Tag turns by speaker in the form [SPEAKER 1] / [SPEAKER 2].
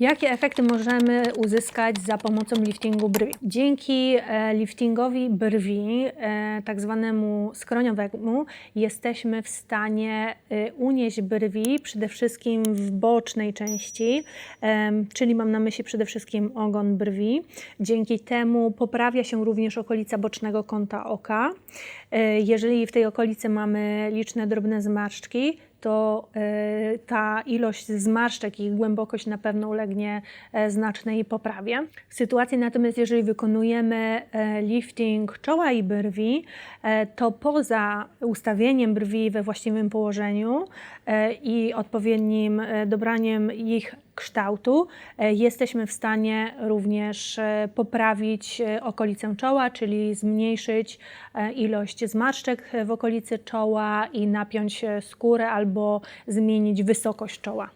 [SPEAKER 1] Jakie efekty możemy uzyskać za pomocą liftingu brwi? Dzięki e, liftingowi brwi, e, tak zwanemu skroniowemu, jesteśmy w stanie e, unieść brwi przede wszystkim w bocznej części, czyli mam na myśli przede wszystkim ogon brwi. Dzięki temu poprawia się również okolica bocznego kąta oka. Jeżeli w tej okolicy mamy liczne drobne zmarszczki, to e, ta ilość zmarszczek i ich głębokość na pewno ulegnie e, znacznej poprawie. W sytuacji natomiast, jeżeli wykonujemy e, lifting czoła i brwi, to poza ustawieniem brwi we właściwym położeniu i odpowiednim dobraniem ich kształtu, e, jesteśmy w stanie również e, poprawić e, okolicę czoła, czyli zmniejszyć ilość zmarszczek w okolicy czoła i napiąć skórę albo zmienić wysokość czoła.